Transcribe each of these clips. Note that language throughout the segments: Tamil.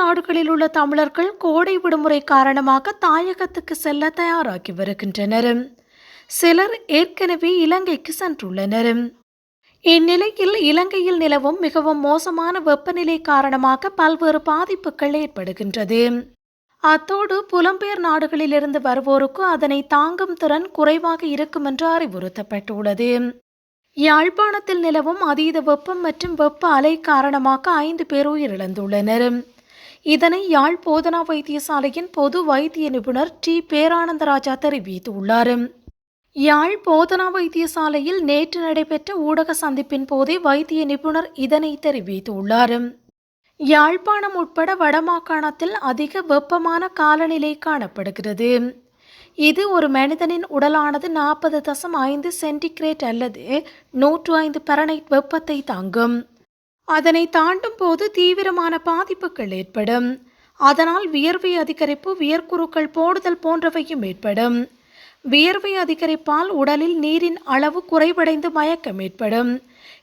நாடுகளில் உள்ள தமிழர்கள் கோடை விடுமுறை காரணமாக தாயகத்துக்கு செல்ல தயாராகி வருகின்றனர். சிலர் ஏற்கனவே இலங்கைக்கு சென்றுள்ளனர். இந்நிலையில் இலங்கையில் நிலவும் மிகவும் மோசமான வெப்பநிலை காரணமாக பல்வேறு பாதிப்புகள் ஏற்படுகின்றது. அத்தோடு புலம்பெயர் நாடுகளிலிருந்து வருவோருக்கு அதனை தாங்கும் திறன் குறைவாக இருக்கும் என்று அறிவுறுத்தப்பட்டுள்ளது. யாழ்ப்பாணத்தில் நிலவும் அதீத வெப்பம் மற்றும் வெப்ப அலை காரணமாக ஐந்து பேர் உயிரிழந்துள்ளனர். இதனை யாழ் போதனா வைத்தியசாலையின் பொது வைத்திய நிபுணர் டி. பேரானந்தராஜா தெரிவித்துள்ளார். யாழ் போதனா வைத்தியசாலையில் நேற்று நடைபெற்ற ஊடக சந்திப்பின் போதே வைத்திய நிபுணர் இதனை தெரிவித்துள்ளார். யாழ்ப்பாணம் உட்பட வடமாகாணத்தில் அதிக வெப்பமான காலநிலை காணப்படுகிறது. இது ஒரு மனிதனின் உடலானது நாற்பது தசம் ஐந்து சென்டிகிரேட் அல்லது நூற்று ஐந்து பரனைட் வெப்பத்தை தாங்கும். அதனை தாண்டும் போது தீவிரமான பாதிப்புகள் ஏற்படும். அதனால் வியர்வை அதிகரிப்பு வியர்க்குருக்கள் போடுதல் போன்றவையும் ஏற்படும். வியர்வை அதிகரிப்பால் உடலில் நீரின் அளவு குறைவடைந்து மயக்கம் ஏற்படும்.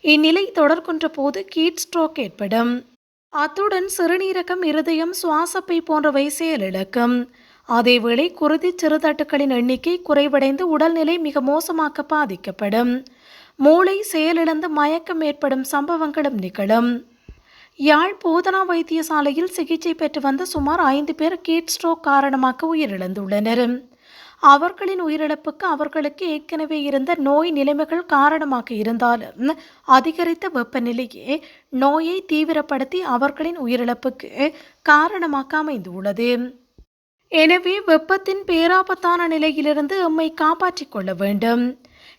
இந்நிலை தொடர்கின்ற போது கீட் ஸ்ட்ரோக் ஏற்படும். அத்துடன் சிறுநீரகம் இருதயம் சுவாசப்பை போன்றவை செயலிழக்கும் அதேவேளை குருதி சிறுதட்டுக்களின் எண்ணிக்கை குறைவடைந்து உடல்நிலை மிக மோசமாக பாதிக்கப்படும். மூளை செயலிழந்து மயக்கம் ஏற்படும் சம்பவங்களும் நிகழும். யாழ் போதனா வைத்தியசாலையில் சிகிச்சை பெற்று வந்த சுமார் ஐந்து பேர் கீட் ஸ்ட்ரோக் காரணமாக உயிரிழந்துள்ளனர். அவர்களின் உயிரிழப்புக்கு அவர்களுக்கு ஏற்கனவே இருந்த நோய் நிலைமைகள் காரணமாக இருந்தாலும் அதிகரித்த வெப்பநிலையே நோயை தீவிரப்படுத்தி அவர்களின் உயிரிழப்புக்கு காரணமாக அமைந்துள்ளது. எனவே வெப்பத்தின் பேராபத்தான நிலையிலிருந்து எம்மை காப்பாற்றிக் கொள்ள வேண்டும்.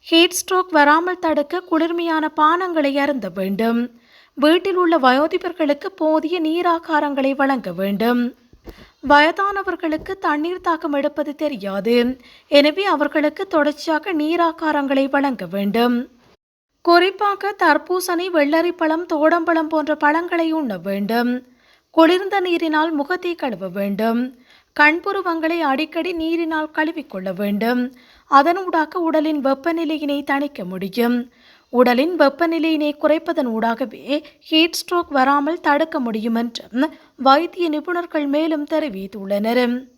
ஹீட் ஸ்ட்ரோக் வராமல் தடுக்க குளிர்மையான பானங்களை அருந்த வேண்டும். வீட்டில் உள்ள வயோதிபர்களுக்கு போதிய நீராகாரங்களை வழங்க வேண்டும். வயதானவர்களுக்கு தண்ணீர் தாக்கம் எடுப்பது தெரியாது. எனவே அவர்களுக்கு தொடர்ச்சியாக நீராகாரங்களை வழங்க வேண்டும். குறிப்பாக தர்பூசணி வெள்ளரிப்பழம் தோடம்பழம் போன்ற பழங்களை உண்ண வேண்டும். குளிர்ந்த நீரினால் முகத்தை கழுவ வேண்டும். கண்புருவங்களை அடிக்கடி நீரினால் கழுவிக்கொள்ள வேண்டும். அதனூடாக உடலின் வெப்பநிலையினை தணிக்க முடியும். உடலின் வெப்பநிலையினை குறைப்பதன் ஊடாகவே ஹீட் ஸ்ட்ரோக் வராமல் தடுக்க முடியும் என்றும் வைத்திய நிபுணர்கள் மேலும் தெரிவித்துள்ளனர்.